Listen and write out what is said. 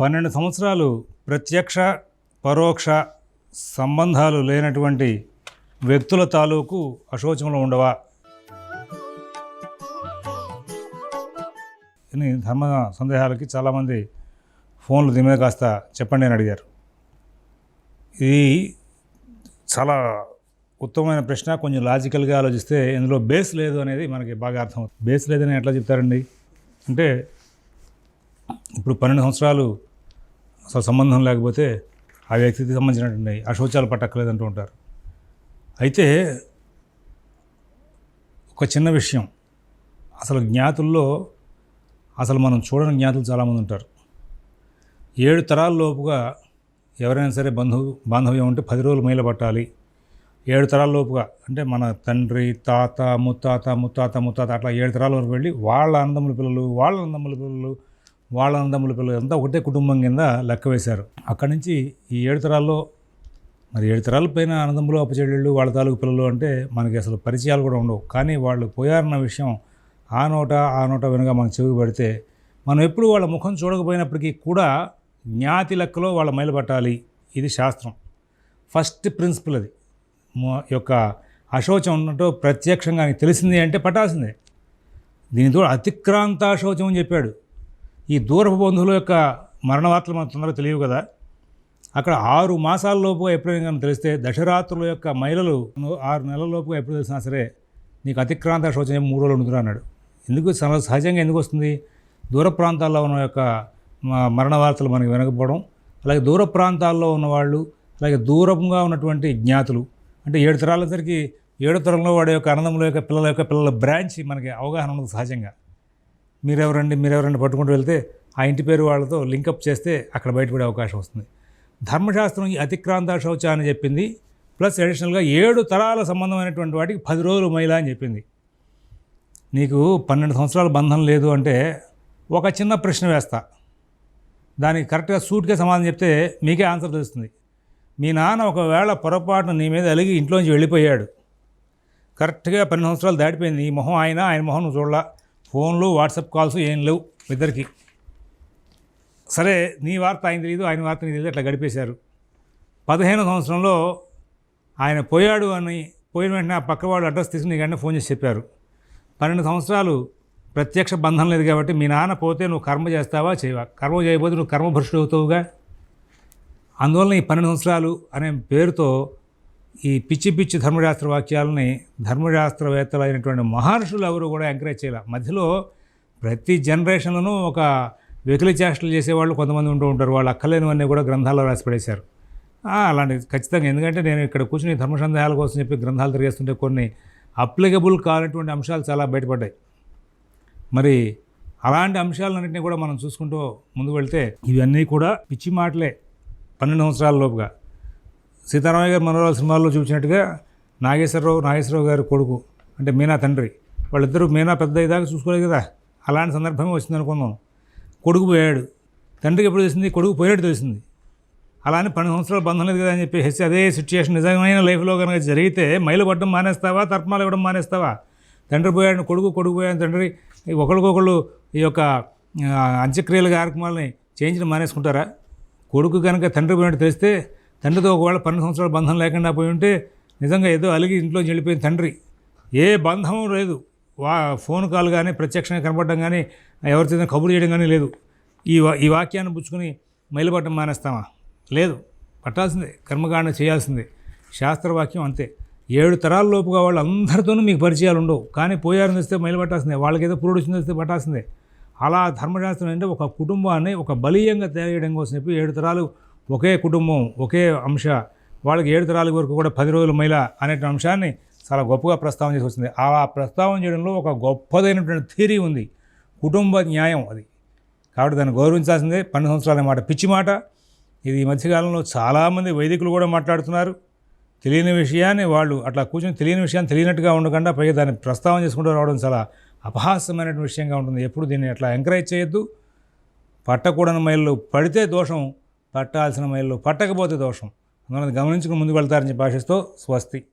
పన్నెండు సంవత్సరాలు ప్రత్యక్ష పరోక్ష సంబంధాలు లేనటువంటి వ్యక్తుల తాలూకు అశోచంలో ఉండవా? అని ధర్మ సందేహాలకి చాలామంది ఫోన్లు దిమే కాస్త చెప్పండి అని అడిగారు. ఇది చాలా ఉత్తమమైన ప్రశ్న కొంచెం లాజికల్గా ఆలోచిస్తే ఇందులో బేస్ లేదు అనేది మనకి బాగా అర్థమవుతుంది. బేస్ లేదని ఎట్లా చెప్తారండి? అంటే ఇప్పుడు పన్నెండు సంవత్సరాలు అసలు సంబంధం లేకపోతే ఆ వ్యక్తికి సంబంధించినటువంటి అశౌచాలు పట్టక్కలేదంటూ ఉంటారు. అయితే ఒక చిన్న విషయం. అసలు జ్ఞాతుల్లో అసలు మనం చూడని జ్ఞాతులు చాలామంది ఉంటారు. ఏడు తరాల లోపుగా ఎవరైనా సరే బంధువు బాంధవ్యం ఉంటే పది రోజులు మైల పట్టాలి. ఏడు తరాల లోపుగా అంటే మన తండ్రి తాత ముత్తాత ముత్తాత ముత్తాత అట్లా ఏడు తరాల వరకు వెళ్ళి వాళ్ళ అన్నదమ్ముల పిల్లలు వాళ్ళ అన్నదమ్ముల పిల్లలు వాళ్ళ అన్నదమ్ముల పిల్లలు అంతా ఒకటే కుటుంబం కింద లెక్క వేశారు. అక్కడి నుంచి ఈ ఏడు తరాల్లో మరి ఏడు తరాల పైన అన్నదమ్ములు అప్పచెల్లెళ్ళు వాళ్ళ తాలూకు పిల్లలు అంటే మనకి అసలు పరిచయాలు కూడా ఉండవు. కానీ వాళ్ళు పోయారన్న విషయం ఆ నోట ఆ నోట వెనుక మనకు చెవి పడితే మనం ఎప్పుడు వాళ్ళ ముఖం చూడకపోయినప్పటికీ కూడా జ్ఞాతి లెక్కలో వాళ్ళ మైలుపట్టాలి. ఇది శాస్త్రం. ఫస్ట్ ప్రిన్సిపల్ అది. యొక్క అశోచం ఉన్నట్టు ప్రత్యక్షంగా తెలిసింది అంటే పట్టాల్సిందే. దీనితో అతిక్రాంత అశోచం అని చెప్పాడు. ఈ దూరపు బంధువుల యొక్క మరణ వార్తలు మనకు తొందరగా తెలియవు కదా. అక్కడ ఆరు మాసాలలోపు ఎప్పుడైనా కానీ తెలిస్తే దశరాత్రుల యొక్క మహిళలు ఆరు నెలలలోపు ఎప్పుడు తెలిసినా సరే నీకు అతిక్రాంత శోచం ఏమో మూడు రోజులు ఉంటుందా అన్నాడు. ఎందుకు సహజంగా ఎందుకు వస్తుంది? దూర ప్రాంతాల్లో ఉన్న యొక్క మరణ వార్తలు మనకి వినకపోవడం అలాగే దూర ప్రాంతాల్లో ఉన్నవాళ్ళు అలాగే దూరంగా ఉన్నటువంటి జ్ఞాతులు అంటే ఏడు తరాలసరికి ఏడు తరంలో వాడి యొక్క ఆనందంలో యొక్క పిల్లల యొక్క పిల్లల బ్రాంచ్ మనకి అవగాహన ఉన్నది సహజంగా. మీరెవరండి మీరెవరండి పట్టుకుంటూ వెళ్తే ఆ ఇంటి పేరు వాళ్ళతో లింకప్ చేస్తే అక్కడ బయటపడే అవకాశం వస్తుంది. ధర్మశాస్త్రం ఈ అతిక్రాంత శౌచ అని చెప్పింది ప్లస్ అడిషనల్గా ఏడు తరాల సంబంధమైనటువంటి వాటికి పది రోజులు మహిళ అని చెప్పింది. నీకు పన్నెండు సంవత్సరాల బంధం లేదు అంటే ఒక చిన్న ప్రశ్న వేస్తా. దానికి కరెక్ట్గా సూట్గా సమాధానం చెప్తే మీకే ఆన్సర్ తెలుస్తుంది. మీ నాన్న ఒకవేళ పొరపాటున నీ మీద అలిగి ఇంట్లోంచి వెళ్ళిపోయాడు. కరెక్ట్గా పన్నెండు సంవత్సరాలు దాటిపోయింది. ఈ మొహం ఆయన ఆయన మొహం నువ్వు చూడలా. ఫోన్లు వాట్సాప్ కాల్స్ ఏం లేవు ఇద్దరికి. సరే నీ వార్త ఆయన తెలియదు ఆయన వార్త నీ తెలియదు అట్లా గడిపేశారు. పదిహేను సంవత్సరంలో ఆయన పోయాడు అని పోయిన వెంటనే ఆ పక్కవాడు అడ్రస్ తీసుకుని నీకంటే ఫోన్ చేసి చెప్పారు. పన్నెండు సంవత్సరాలు ప్రత్యక్ష బంధం లేదు కాబట్టి మీ నాన్న పోతే నువ్వు కర్మ చేస్తావా చేయవా? కర్మ చేయకపోతే నువ్వు కర్మభ్రష్టు అవుతావుగా అందువల్ల ఈ పన్నెండు సంవత్సరాలు అనే పేరుతో ఈ పిచ్చి పిచ్చి ధర్మశాస్త్ర వాక్యాలని ధర్మశాస్త్రవేత్తలు అయినటువంటి మహర్షులు ఎవరు కూడా ఎంకరేజ్ చేయాలి. మధ్యలో ప్రతి జనరేషన్లోనూ ఒక వెకిలి చేష్టలు చేసేవాళ్ళు కొంతమంది ఉంటూ ఉంటారు. వాళ్ళు అక్కలేనివన్నీ కూడా గ్రంథాల్లో రాసి పడేశారు అలాంటిది ఖచ్చితంగా. ఎందుకంటే నేను ఇక్కడ కూర్చుని ధర్మ సందేహాల కోసం చెప్పి గ్రంథాలు తిరిగేస్తుంటే కొన్ని అప్లికబుల్ కానటువంటి అంశాలు చాలా బయటపడ్డాయి. మరి అలాంటి అంశాలన్నింటినీ కూడా మనం చూసుకుంటూ ముందుకు వెళ్తే ఇవన్నీ కూడా పిచ్చి మాటలే పన్నెండు సంవత్సరాల లోపుగా. సీతారామయ్య గారు మనోరాల సినిమాల్లో చూపించినట్టుగా నాగేశ్వరరావు నాగేశ్వరరావు గారి కొడుకు అంటే మీనా తండ్రి వాళ్ళిద్దరూ మీనా పెద్ద ఇదాకా చూసుకోలేదు కదా. అలాంటి సందర్భమే వచ్చింది అనుకుందాం. కొడుకు పోయాడు. తండ్రికి ఎప్పుడు తెలిసింది? కొడుకు పోయాడు తెలిసింది. అలానే పన్నెండు సంవత్సరాలు బంధం లేదు కదా అని చెప్పేసి అదే సిచ్యుయేషన్ నిజమైన లైఫ్లో కనుక జరిగితే మైలు పడడం మానేస్తావా? తర్పణాలు ఇవ్వడం మానేస్తావా? తండ్రి పోయాడు కొడుకు కొడుకు పోయాడు తండ్రి ఒకరికొకళ్ళు ఈ యొక్క అంత్యక్రియల కార్యక్రమాలని చేయించడం మానేసుకుంటారా? కొడుకు కనుక తండ్రి పోయినట్టు తెలిస్తే తండ్రితో ఒకవేళ పన్నెండు సంవత్సరాల బంధం లేకుండా పోయి ఉంటే నిజంగా ఏదో అలిగి ఇంట్లో వెళ్ళిపోయిన తండ్రి. ఏ బంధం లేదు. వా ఫోన్ కాల్ కానీ ప్రత్యక్షంగా కనపడడం కానీ ఎవరితో కబురు చేయడం కానీ లేదు. ఈ వా- ఈ వాక్యాన్ని పుచ్చుకొని మైలుపట్టడం మానేస్తామా? లేదు. పట్టాల్సిందే. కర్మకాండ చేయాల్సిందే. శాస్త్రవాక్యం అంతే. ఏడు తరాల లోపుగా వాళ్ళు అందరితోనూ మీకు పరిచయాలు ఉండవు. కానీ పోయారని వస్తే మైలు వాళ్ళకేదో వాళ్ళకి ఏదో పురుడు వచ్చింది వస్తే పట్టాల్సిందే. అలా ధర్మశాస్త్రం అంటే ఒక కుటుంబాన్ని ఒక బలీయంగా తయారు కోసం చెప్పి ఏడు తరాలు ఒకే కుటుంబం ఒకే అంశ వాళ్ళకి ఏడు తరాల వరకు కూడా పది రోజుల మైల అనే అంశాన్ని చాలా గొప్పగా ప్రస్తావన చేసి వచ్చింది. ఆ ప్రస్తావన చేయడంలో ఒక గొప్పదైనటువంటి థీరీ ఉంది. కుటుంబ న్యాయం అది. కాబట్టి దాన్ని గౌరవించాల్సిందే. పన్నెండు సంవత్సరాల మాట పిచ్చి మాట. ఇది ఈ మధ్యకాలంలో చాలామంది వైదికులు కూడా మాట్లాడుతున్నారు. తెలియని విషయాన్ని వాళ్ళు అట్లా కూర్చొని తెలియని విషయాన్ని తెలియనట్టుగా ఉండకుండా పైగా దాన్ని ప్రస్తావన చేసుకుంటూ రావడం చాలా అపహాస్యమైనటువంటి విషయంగా ఉంటుంది. ఎప్పుడు దీన్ని అట్లా ఎంకరేజ్ చేయొద్దు. పట్టకూడని మైళ్ళు పడితే దోషం పట్టాల్సిన మైళ్ళు పట్టకపోతే దోషం. అందువల్ల గమనించుకుని ముందుకు వెళ్తారని భాషిస్తూ స్వస్తి.